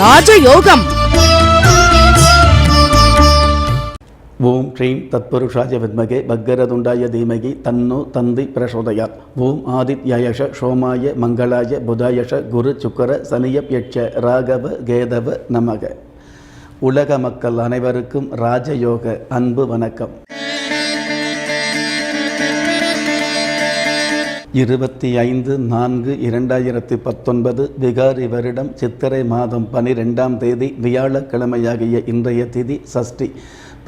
ராஜயோகம். ஓம் ஸ்ரீம் தத்புருஷாய வித்மகே பக்கரதுண்டாய தீமகி தன்னு தந்தி பிரசோதயாத். ஓம் ஆதித்யயஷ சோமாய மங்களாய புதாயஷ குரு சுக்கர சனியப்யட்ச ராகவ கேதவ நமக. உலக மக்கள் அனைவருக்கும் ராஜயோக அன்பு வணக்கம். இருபத்தி ஐந்து நான்கு இரண்டாயிரத்தி பத்தொன்பது விகாரி வருடம் சித்திரை மாதம் பனிரெண்டாம் தேதி வியாழக்கிழமையாகிய இன்றைய திதி சஷ்டி.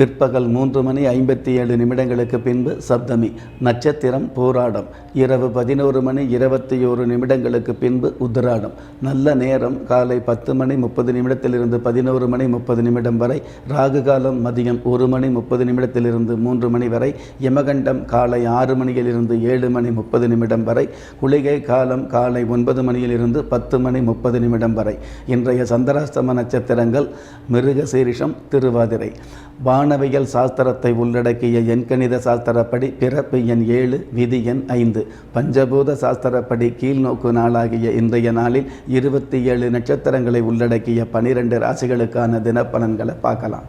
பிற்பகல் மூன்று மணி ஐம்பத்தி ஏழு நிமிடங்களுக்கு பின்பு சப்தமி நட்சத்திரம் போராடம். இரவு பதினோரு மணி இருபத்தி ஓரு நிமிடங்களுக்கு பின்பு உத்திராடம் நல்ல நேரம் காலை பத்து மணி முப்பது நிமிடத்திலிருந்து பதினோரு மணி முப்பது நிமிடம் வரை. ராகு காலம் மதியம் ஒரு மணி முப்பது நிமிடத்திலிருந்து மூன்று மணி வரை. யமகண்டம் காலை ஆறு மணியிலிருந்து ஏழு மணி முப்பது நிமிடம் வரை. குளிகை காலம் காலை ஒன்பது மணியிலிருந்து பத்து மணி முப்பது நிமிடம் வரை. இன்றைய சந்திராஷ்டம நட்சத்திரங்கள் மிருகசீரிஷம் திருவாதிரை. வானவியல் சாஸ்திரத்தை உள்ளடக்கிய எண்கணித சாஸ்திரப்படி பிறப்பு எண் ஏழு விதி எண் ஐந்து. பஞ்சபூத சாஸ்திரப்படி கீழ்நோக்கு நாளாகிய இன்றைய நாளில் இருபத்தி ஏழு நட்சத்திரங்களை உள்ளடக்கிய பனிரெண்டு ராசிகளுக்கான தினப்பலன்களை பார்க்கலாம்.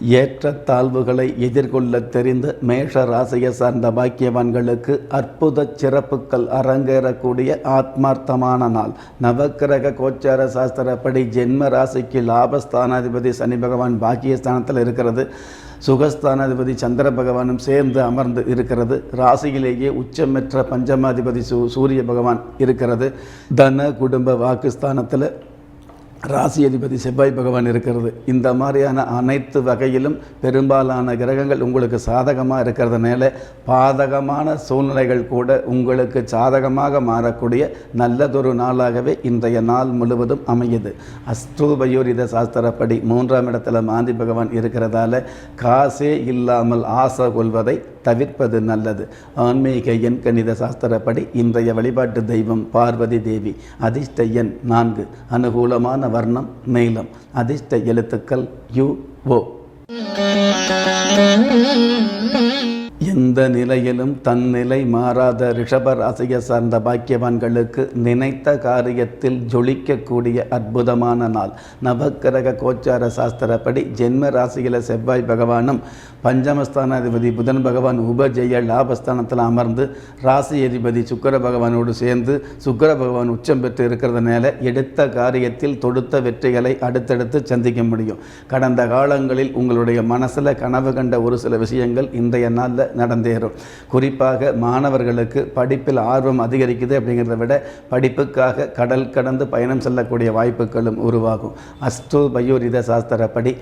ஏற்றத்தாழ்வுகளை எதிர்கொள்ள தெரிந்த மேஷ ராசியை சார்ந்த பாக்கியவான்களுக்கு அற்புத சிறப்புகள் அரங்கேறக்கூடிய ஆத்மார்த்தமான நாள். நவக்கிரக கோச்சார சாஸ்திரப்படி ஜென்ம ராசிக்கு லாபஸ்தானாதிபதி சனி பகவான் பாக்கியஸ்தானத்தில் இருக்கிறது. சுகஸ்தானாதிபதி சந்திர பகவானும் சேர்ந்து அமர்ந்து இருக்கிறது. ராசியிலேயே உச்சமெற்ற பஞ்சமாதிபதி சூ சூரிய பகவான் இருக்கிறது. தன குடும்ப வாக்குஸ்தானத்தில் ராசி அதிபதி செவ்வாய் பகவான் இருக்கிறது. இந்த மாதிரியான அனைத்து வகையிலும் பெரும்பாலான கிரகங்கள் உங்களுக்கு சாதகமாக இருக்கிறதுனால பாதகமான சூழ்நிலைகள் கூட உங்களுக்கு சாதகமாக மாறக்கூடிய நல்லதொரு நாளாகவே இன்றைய நாள் முழுவதும் அமையுது. அஸ்ட்ரோபயோரித சாஸ்திரப்படி மூன்றாம் இடத்துல மாந்தி பகவான் இருக்கிறதால காசே இல்லாமல் ஆசை கொள்வதை தவிர்ப்பது நல்லது. ஆன்மீக எண் கணித சாஸ்திரப்படி இன்றைய வழிபாட்டு தெய்வம் பார்வதி தேவி. அதிர்ஷ்ட எண் நான்கு. அனுகூலமான வர்ணம் நீளம். அதிர்ஷ்ட எழுத்துக்கள் யு ஓ. எந்த நிலையிலும் தன் நிலை மாறாத ரிஷப ராசியை சார்ந்த பாக்கியவான்களுக்கு நினைத்த காரியத்தில் ஜொலிக்கக்கூடிய அற்புதமான நாள். நவக்கிரக கோச்சார சாஸ்திரப்படி ஜென்ம ராசியில் செவ்வாய் பகவானும் பஞ்சமஸ்தானாதிபதி புதன் பகவான் உபஜெய லாபஸ்தானத்தில் அமர்ந்து ராசி அதிபதி சுக்கர பகவானோடு சேர்ந்து சுக்கர பகவான் உச்சம் பெற்று இருக்கிறதுனால எடுத்த காரியத்தில் தொடுத்த வெற்றிகளை அடுத்தடுத்து சந்திக்க முடியும். கடந்த காலங்களில் உங்களுடைய மனசில் கனவு கண்ட ஒரு சில விஷயங்கள் இன்றைய நாளில் நடந்தேறும். குறிப்பாக மாணவர்களுக்கு படிப்பில் ஆர்வம் அதிகரிக்குது அப்படிங்கிறத விட படிப்புக்காக கடல் கடந்து பயணம் செல்லக்கூடிய வாய்ப்புகளும் உருவாகும். அஸ்து பயோரித சாஸ்திரப்படி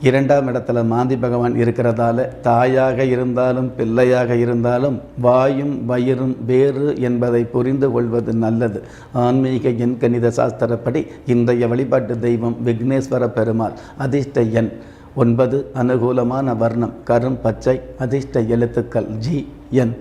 இரண்டாம் இடத்துல மாந்தி பகவான் இருக்கிறதால தாயாக இருந்தாலும் பிள்ளையாக இருந்தாலும் வாயும் வயிறும் வேறு என்பதை புரிந்து கொள்வது நல்லது. ஆன்மீக எண் கணித சாஸ்திரப்படி இன்றைய வழிபாட்டு தெய்வம் விக்னேஸ்வர பெருமாள் அதிர்ஷ்ட எண் ஒன்பது அனுகூலமான வர்ணம் கரும் பச்சை அதிர்ஷ்ட எழுத்துக்கள் ஜி என்.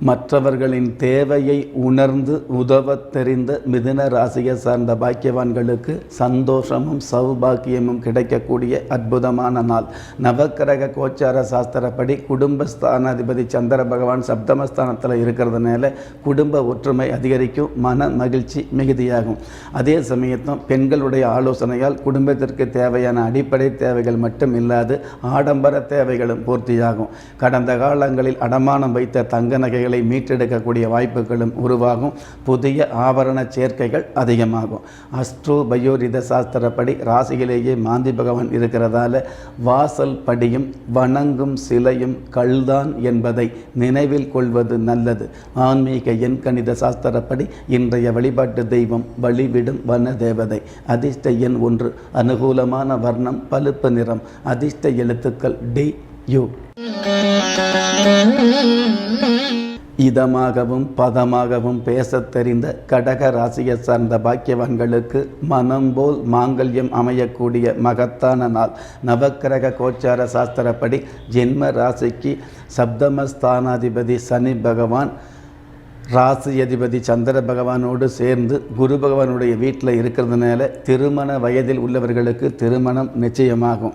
மற்றவர்களின் தேவையை உணர்ந்து உதவ தெரிந்த மிதுன ராசியை சார்ந்த பாக்கியவான்களுக்கு சந்தோஷமும் சௌபாக்கியமும் கிடைக்கக்கூடிய அற்புதமான நாள். நவக்கிரக கோச்சார சாஸ்திரப்படி குடும்பஸ்தானாதிபதி சந்திர பகவான் சப்தமஸ்தானத்தில் இருக்கிறதுனால குடும்ப ஒற்றுமை அதிகரிக்கும் மன மகிழ்ச்சி மிகுதியாகும். அதே சமயத்தும் பெண்களுடைய ஆலோசனையால் குடும்பத்திற்கு தேவையான அடிப்படை தேவைகள் மட்டும் இல்லாது ஆடம்பர தேவைகளும் பூர்த்தியாகும். கடந்த காலங்களில் அடமானம் வைத்த தங்க நகை நகைகளை மீட்டெடுக்கக்கூடிய வாய்ப்புகளும் உருவாகும். புதிய ஆபரண சேர்க்கைகள் அதிகமாகும். அஸ்ட்ரோ பயோரித சாஸ்திரப்படி ராசியிலேயே மாந்தி பகவான் இருக்கிறதால வாசல் படியும் வணங்கும் சிலையும் கல்தான் என்பதை நினைவில் கொள்வது நல்லது. ஆன்மீக எண் கணித சாஸ்திரப்படி இன்றைய வழிபாட்டு தெய்வம் வழிவிடும் வன தேவதை அதிர்ஷ்ட எண் ஒன்று அனுகூலமான வர்ணம் பழுப்பு நிறம். அதிர்ஷ்ட எழுத்துக்கள் டி யு. இதமாகவும் பதமாகவும் பேசத் தெரிந்த கடக ராசியை சார்ந்த பாக்கியவான்களுக்கு மனம் போல் மாங்கல்யம் அமையக்கூடிய மகத்தான நாள். நவக்கிரக கோச்சார சாஸ்திரப்படி ஜென்ம ராசிக்கு சப்தமஸ்தானாதிபதி சனி பகவான் ராசி அதிபதி சந்திர பகவானோடு சேர்ந்து குரு பகவானுடைய வீட்டில் இருக்கிறதுனால திருமண வயதில் உள்ளவர்களுக்கு திருமணம் நிச்சயமாகும்.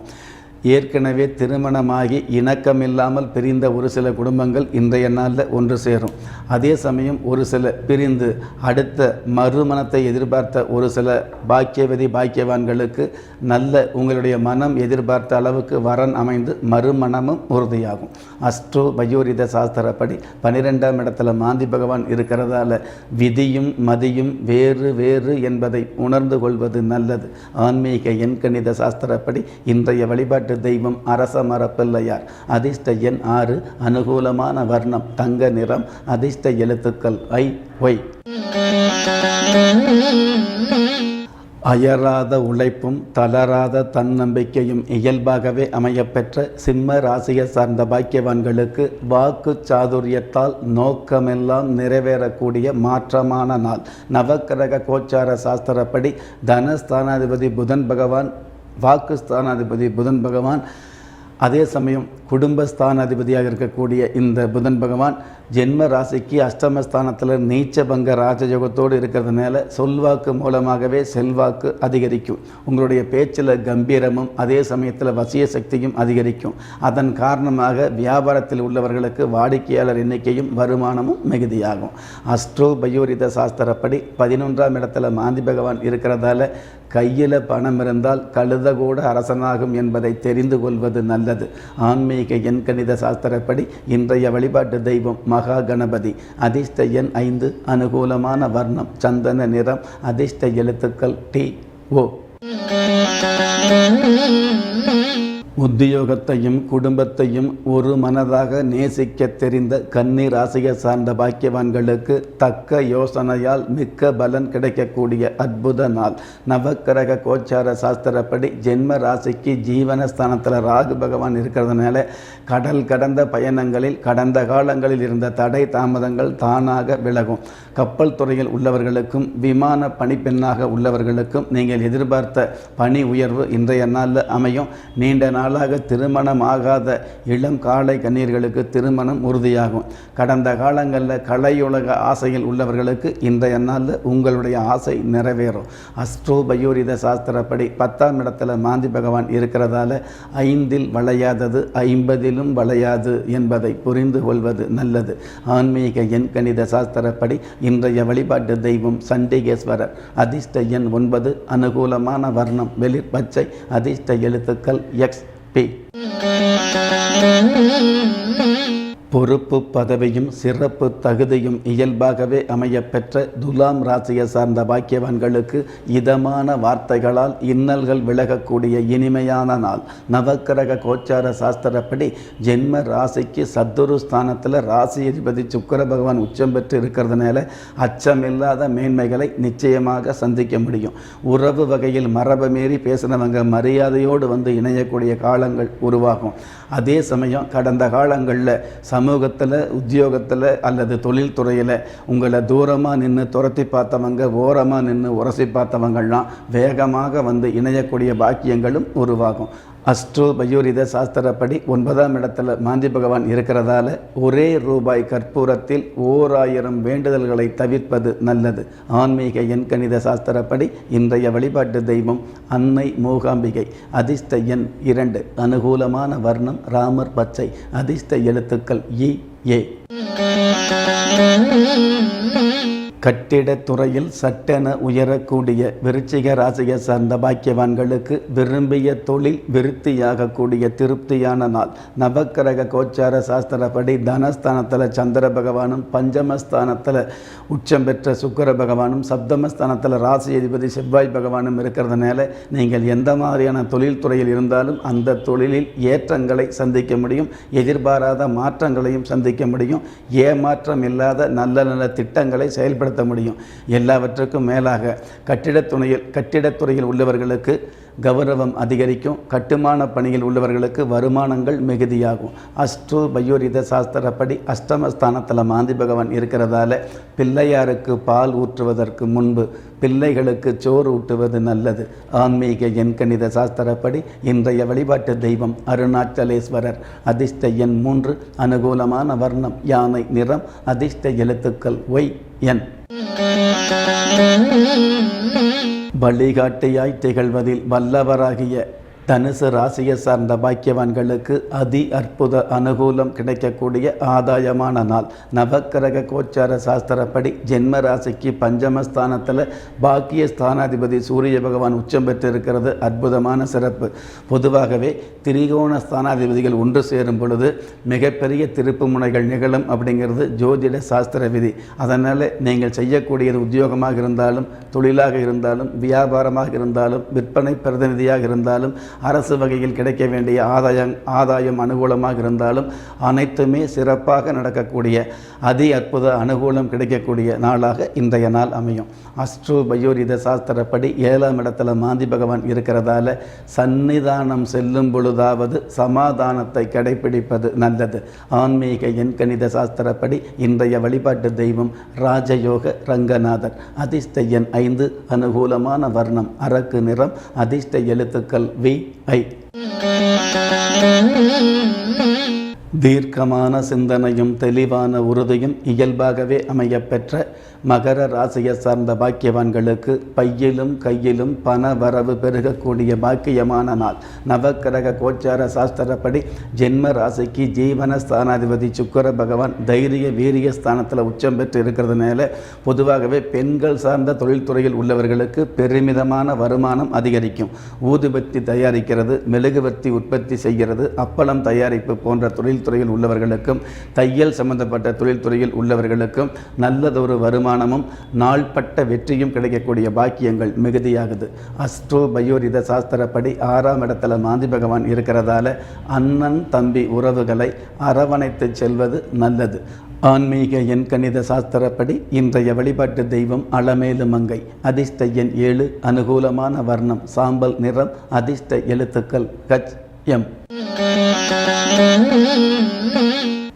ஏற்கனவே திருமணமாகி இணக்கமில்லாமல் பிரிந்த ஒரு சில குடும்பங்கள் இன்றைய நாளில் ஒன்று சேரும். அதே சமயம் ஒரு சில பிரிந்து அடுத்த மறுமணத்தை எதிர்பார்த்த ஒரு சில பாக்கியவதி பாக்கியவான்களுக்கு நல்ல உங்களுடைய மனம் எதிர்பார்த்த அளவுக்கு வரன் அமைந்து மறுமணமும் உறுதியாகும். அஸ்ட்ரோ பயோரித சாஸ்திரப்படி பனிரெண்டாம் இடத்துல மாந்தி பகவான் இருக்கிறதால விதியும் மதியும் வேறு வேறு என்பதை உணர்ந்து கொள்வது நல்லது. ஆன்மீக எண்கணித சாஸ்திரப்படி இன்றைய வழிபாட்டு தெய்வம் அரச மரப்பிள்ளையார். அதிர்ஷ்ட எண் ஆறு அனுகூலமான வர்ணம் தங்க நிறம் அதிர்ஷ்ட எழுத்துக்கள் ஐ ஒய். அயராத உழைப்பும் தளராத தன்னம்பிக்கையும் இயல்பாகவே அமையப்பெற்ற சிம்ம ராசியை சார்ந்த பாக்கியவான்களுக்கு வாக்கு சாதுரியத்தால் நோக்கமெல்லாம் நிறைவேறக்கூடிய மாற்றமான நாள். நவக்கிரக கோச்சார சாஸ்திரப்படி தனஸ்தானாதிபதி புதன் பகவான் வாக்குஸ்தானாதிபதி புதன் பகவான். அதே சமயம் குடும்பஸ்தானாதிபதியாக இருக்கக்கூடிய இந்த புதன் பகவான் ஜென்ம ராசிக்கு அஷ்டமஸ்தானத்தில் நீச்சபங்க ராஜயோகத்தோடு இருக்கிறதுனால சொல்வாக்கு மூலமாகவே செல்வாக்கு அதிகரிக்கும். உங்களுடைய பேச்சில் கம்பீரமும் அதே சமயத்தில் வசிய சக்தியும் அதிகரிக்கும். அதன் காரணமாக வியாபாரத்தில் உள்ளவர்களுக்கு வாடிக்கையாளர் எண்ணிக்கையும் வருமானமும் மிகுதியாகும். அஸ்ட்ரோ பயோரித சாஸ்திரப்படி பதினொன்றாம் இடத்துல மாந்தி பகவான் இருக்கிறதால கையில் பணம் இருந்தால் கழுத கூட அரசனாகும் என்பதை தெரிந்து கொள்வது நல்லது. ஆன்மீக எண்கணித சாஸ்திரப்படி இன்றைய வழிபாட்டு தெய்வம் மகா கணபதி. அதிர்ஷ்ட எண் ஐந்து அனுகூலமான வர்ணம் சந்தன நிறம் அதிர்ஷ்ட எழுத்துக்கள் டி ஓ. உத்தியோகத்தையும் குடும்பத்தையும் ஒரு மனதாக நேசிக்க தெரிந்த கன்னி ராசியை சார்ந்த பாக்கியவான்களுக்கு தக்க யோசனையால் மிக்க பலன் கிடைக்கக்கூடிய அற்புத நாள். நவக்கிரக கோச்சார சாஸ்திரப்படி ஜென்ம ராசிக்கு ஜீவனஸ்தானத்தில் ராகு பகவான் இருக்கிறதுனால கடல் கடந்த பயணங்களில் கடந்த காலங்களில் இருந்த தடை தாமதங்கள் தானாக விலகும். கப்பல் துறையில் உள்ளவர்களுக்கும் விமான பணிப்பெண்ணாக உள்ளவர்களுக்கும் நீங்கள் எதிர்பார்த்த பணி உயர்வு இன்றைய நாளில் அமையும். நீண்ட நாளாக திருமணம் ஆகாத இளம் காளை கண்ணீர்களுக்கு திருமணம் உறுதியாகும். கடந்த காலங்களில் கலையுலக ஆசையில் உள்ளவர்களுக்கு இன்றைய நாளில் உங்களுடைய ஆசை நிறைவேறும். அஸ்ட்ரோ பயோரித சாஸ்திரப்படி பத்தாம் இடத்துல மாந்தி பகவான் இருக்கிறதால ஐந்தில் வளையாதது ஐம்பதிலும் வளையாது என்பதை புரிந்து கொள்வது நல்லது. ஆன்மீக எண் கணித சாஸ்திரப்படி இன்றைய வழிபாட்டு தெய்வம் சண்டிகேஸ்வரர். அதிர்ஷ்ட எண் ஒன்பது அனுகூலமான வர்ணம் வெளிர் பச்சை அதிர்ஷ்ட எழுத்துக்கள் எக்ஸ் bị. பொறுப்பு பதவியும் சிறப்பு தகுதியும் இயல்பாகவே அமையப்பெற்ற துலாம் ராசியை சார்ந்த பாக்கியவான்களுக்கு இதமான வார்த்தைகளால் இன்னல்கள் விலகக்கூடிய இனிமையான நாள். நவக்கிரக கோச்சார சாஸ்திரப்படி ஜென்ம ராசிக்கு சத்துரு ஸ்தானத்தில் ராசி அதிபதி சுக்கர பகவான் உச்சம் பெற்று இருக்கிறதுனால அச்சமில்லாத மேன்மைகளை நிச்சயமாக சந்திக்க முடியும். உறவு வகையில் மரபு மீறி பேசினவங்க மரியாதையோடு வந்து இணையக்கூடிய காலங்கள் உருவாகும். அதே சமயம் கடந்த காலங்களில் சமூகத்தில் உத்தியோகத்தில் அல்லது தொழில்துறையில் உங்களை தூரமாக நின்று துரத்தி பார்த்தவங்க ஓரமாக நின்று உரசி பார்த்தவங்கள்லாம் வேகமாக வந்து இணையக்கூடிய பாக்கியங்களும் உருவாகும். அஸ்ட்ரோ பயோரித சாஸ்திரப்படி ஒன்பதாம் இடத்துல மாந்தி பகவான் இருக்கிறதால ஒரே ரூபாய் கற்பூரத்தில் ஓர் ஆயிரம் வேண்டுதல்களை தவிர்ப்பது நல்லது. ஆன்மீக எண்கணித சாஸ்திரப்படி இன்றைய வழிபாட்டு தெய்வம் அன்னை மூகாம்பிகை அதிர்ஷ்ட எண் இரண்டு. அனுகூலமான வர்ணம் ராமர் பச்சை அதிர்ஷ்ட எழுத்துக்கள் இ ஏ. கட்டிடத் துறையில் சட்டென உயரக்கூடிய விருச்சிக ராசியை சார்ந்த பாக்கியவான்களுக்கு விரும்பிய தொழில் விருத்தியாகக்கூடிய திருப்தியான நாள். நவக்கிரக கோச்சார சாஸ்திரப்படி தனஸ்தானத்தில் சந்திர பகவானும் பஞ்சமஸ்தானத்தில் உச்சம் பெற்ற சுக்கர பகவானும் சப்தமஸ்தானத்தில் ராசி அதிபதி செவ்வாய் பகவானும் இருக்கிறதுனால நீங்கள் எந்த மாதிரியான தொழில் துறையில் இருந்தாலும் அந்த தொழிலில் ஏற்றங்களை சந்திக்க முடியும் எதிர்பாராத மாற்றங்களையும் சந்திக்க முடியும். ஏமாற்றம் இல்லாத நல்ல நல்ல திட்டங்களை செயல்படுத்த முடியும். எல்லாவற்றுக்கும் மேலாக கட்டிடத் துணையில் கட்டிடத்துறையில் உள்ளவர்களுக்கு கௌரவம் அதிகரிக்கும். கட்டுமான பணியில் உள்ளவர்களுக்கு வருமானங்கள் மிகுதியாகும். அஷ்டு பயோரித சாஸ்திரப்படி அஷ்டமஸ்தானத்தில் மாந்தி பகவான் இருக்கிறதால பிள்ளையாருக்கு பால் ஊற்றுவதற்கு முன்பு பிள்ளைகளுக்கு சோறு ஊட்டுவது நல்லது. ஆன்மீக எண்கணித சாஸ்திரப்படி இன்றைய வழிபாட்டு தெய்வம் அருணாச்சலேஸ்வரர். அதிர்ஷ்ட எண் மூன்று அனுகூலமான வர்ணம் யானை நிறம் அதிர்ஷ்ட எழுத்துக்கள் ஒய் என். வழிகாட்டியாய் திகழ்வதில் வல்லவராகிய தனுசு ராசியை சார்ந்த பாக்கியவான்களுக்கு அதி அற்புத அனுகூலம் கிடைக்கக்கூடிய ஆதாயமான நாள். நவக்கிரக கோச்சார சாஸ்திரப்படி ஜென்ம ராசிக்கு பஞ்சமஸ்தானத்தில் பாக்கிய ஸ்தானாதிபதி சூரிய பகவான் உச்சம் பெற்றிருக்கிறது. அற்புதமான சிறப்பு. பொதுவாகவே திரிகோண ஸ்தானாதிபதிகள் ஒன்று சேரும் பொழுது மிகப்பெரிய திருப்பு முனைகள் நிகழும் அப்படிங்கிறது ஜோதிட சாஸ்திர விதி. அதனால் நீங்கள் செய்யக்கூடியது உத்தியோகமாக இருந்தாலும் தொழிலாக இருந்தாலும் வியாபாரமாக இருந்தாலும் விற்பனை பிரதிநிதியாக இருந்தாலும் அரசு வகையில் கிடைக்க வேண்டிய ஆதாயம் ஆதாயம் அனுகூலமாக இருந்தாலும் அனைத்துமே சிறப்பாக நடக்கக்கூடிய அதி அற்புத அனுகூலம் கிடைக்கக்கூடிய நாளாக இன்றைய நாள் அமையும். அஸ்ட்ரோ பயோரித சாஸ்திரப்படி ஏழாம் இடத்துல மாந்தி பகவான் இருக்கிறதால சந்நிதானம் செல்லும் பொழுதாவது சமாதானத்தை கடைபிடிப்பது நல்லது. ஆன்மீக எண்கணித சாஸ்திரப்படி இன்றைய வழிபாட்டு தெய்வம் ராஜயோக ரங்கநாதர். அதிர்ஷ்ட எண் ஐந்து அனுகூலமான வர்ணம் அரக்கு நிறம் அதிர்ஷ்ட எழுத்துக்கள் வி ஐ. தீர்க்கமான சிந்தனையும் தெளிவான உறுதியும் இயல்பாகவே அமையப்பெற்ற மகர ராசியை சார்ந்த பாக்கியவான்களுக்கு பையிலும் கையிலும் பண வரவு பெருகக்கூடிய பாக்கியமான நாள். நவக்கிரக கோச்சார சாஸ்திரப்படி ஜென்ம ராசிக்கு ஜீவன ஸ்தானாதிபதி சுக்கர பகவான் தைரிய வீரிய ஸ்தானத்தில் உச்சம் பெற்று இருக்கிறதுனால பொதுவாகவே பெண்கள் சார்ந்த தொழில்துறையில் உள்ளவர்களுக்கு பெருமிதமான வருமானம் அதிகரிக்கும். ஊதுபத்தி தயாரிக்கிறது மெழுகுவர்த்தி உற்பத்தி செய்கிறது அப்பளம் தயாரிப்பு போன்ற தொழில்துறையில் உள்ளவர்களுக்கும் தையல் சம்பந்தப்பட்ட தொழில்துறையில் உள்ளவர்களுக்கும் நல்லதொரு வருமானம் வருமானமும் நாள்பட்ட வெற்றியும் கிடைக்கக்கூடிய பாக்கியங்கள் மிகுதியாகுது. அஸ்ட்ரோ பயோரித சாஸ்திரப்படி ஆறாம் இடத்துல மாந்தி பகவான் இருக்கிறதால அண்ணன் தம்பி உறவுகளை அரவணைத்து செல்வது நல்லது. ஆன்மீக எண்கணித சாஸ்திரப்படி இன்றைய வழிபாட்டு தெய்வம் அலமேலு மங்கை. அதிர்ஷ்ட எண் ஏழு அனுகூலமான வர்ணம் சாம்பல் நிறம் அதிர்ஷ்ட எழுத்துக்கள் கச் எம்.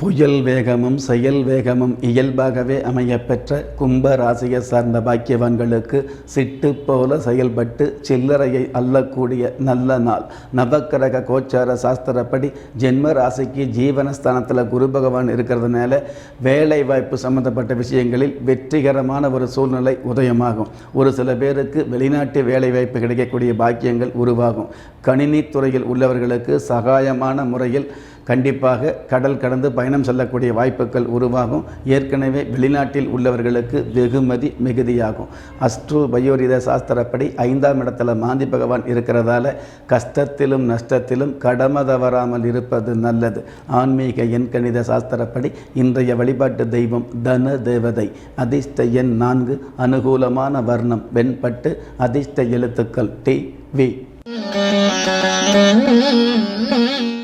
புயல் வேகமும் செயல் வேகமும் இயல்பாகவே அமையப்பெற்ற கும்ப ராசியை சார்ந்த பாக்கியவான்களுக்கு சிட்டு போல செயல்பட்டு சில்லறையை அள்ளக்கூடிய நல்ல நாள். நவக்கிரக கோச்சார சாஸ்திரப்படி ஜென்ம ராசிக்கு ஜீவனஸ்தானத்தில் குரு பகவான் இருக்கிறதுனால வேலை வாய்ப்பு சம்பந்தப்பட்ட விஷயங்களில் வெற்றிகரமான ஒரு சூழ்நிலை உதயமாகும். ஒரு சில பேருக்கு வெளிநாட்டு வேலை வாய்ப்பு கிடைக்கக்கூடிய பாக்கியங்கள் உருவாகும். கணினித்துறையில் உள்ளவர்களுக்கு சகாயமான முறையில் கண்டிப்பாக கடல் கடந்து பயணம் செல்லக்கூடிய வாய்ப்புகள் உருவாகும். ஏற்கனவே வெளிநாட்டில் உள்ளவர்களுக்கு வெகுமதி மிகுதியாகும். அஸ்ட்ரோ பயோரித சாஸ்திரப்படி ஐந்தாம் இடத்துல மாந்தி பகவான் இருக்கிறதால கஷ்டத்திலும் நஷ்டத்திலும் கடமை தவறாமல் இருப்பது நல்லது. ஆன்மீக எண்கணித சாஸ்திரப்படி இன்றைய வழிபாட்டு தெய்வம் தன தேவதை. அதிர்ஷ்ட எண் நான்கு அனுகூலமான வர்ணம் வெண்பட்டு அதிர்ஷ்ட எழுத்துக்கள் டி வி.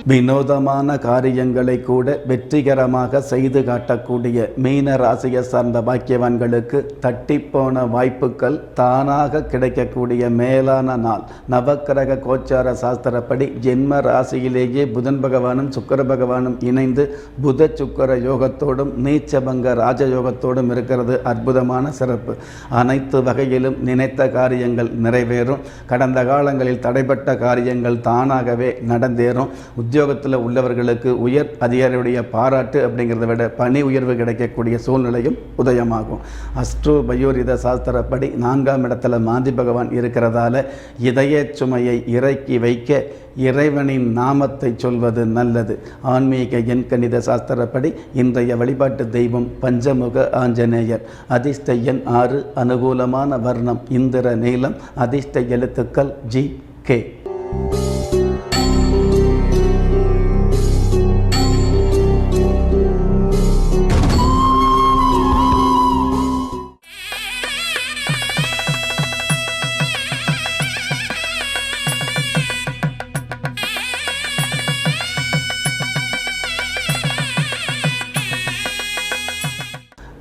வினோதமான காரியங்களை கூட வெற்றிகரமாக செய்து காட்டக்கூடிய மீன ராசியை சார்ந்த பாக்கியவான்களுக்கு தட்டிப்போன வாய்ப்புகள் தானாக கிடைக்கக்கூடிய மேலான நாள். நவக்கிரக கோச்சார சாஸ்திரப்படி ஜென்ம ராசியிலேயே புதன் பகவானும் சுக்கர பகவானும் இணைந்து புத சுக்கர யோகத்தோடும் நீச்சபங்க ராஜயோகத்தோடும் இருக்கிறது அற்புதமான சிறப்பு. அனைத்து வகையிலும் நினைத்த காரியங்கள் நிறைவேறும். கடந்த காலங்களில் தடைப்பட்ட காரியங்கள் தானாகவே நடந்தேறும். உத்தியோகத்தில் உள்ளவர்களுக்கு உயர் அதிகாரியுடைய பாராட்டு அப்படிங்கிறத விட பணி உயர்வு கிடைக்கக்கூடிய சூழ்நிலையும் உதயமாகும். அஸ்ட்ரோ பயோரித சாஸ்திரப்படி நான்காம் இடத்துல மாந்தி பகவான் இருக்கிறதால இதய சுமையை இறக்கி வைக்க இறைவனின் நாமத்தை சொல்வது நல்லது. ஆன்மீக எண்கணித சாஸ்திரப்படி இன்றைய வழிபாட்டு தெய்வம் பஞ்சமுக ஆஞ்சநேயர். அதிர்ஷ்ட எண் ஆறு அனுகூலமான வர்ணம் இந்திர நீளம் அதிர்ஷ்ட எழுத்துக்கள் ஜி கே.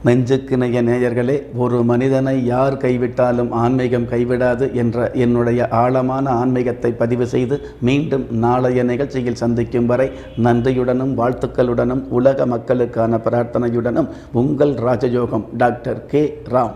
நெஞ்சுக்கிணைய நேயர்களே ஒரு மனிதனை யார் கைவிட்டாலும் ஆன்மீகம் கைவிடாது என்ற என்னுடைய ஆழமான ஆன்மீகத்தை பதிவு செய்து மீண்டும் நாளைய நிகழ்ச்சியில் சந்திக்கும் வரை நன்றியுடனும் வாழ்த்துக்களுடனும் உலக மக்களுக்கான பிரார்த்தனையுடனும் உங்கள் ராஜயோகம் டாக்டர் கே. ராம்.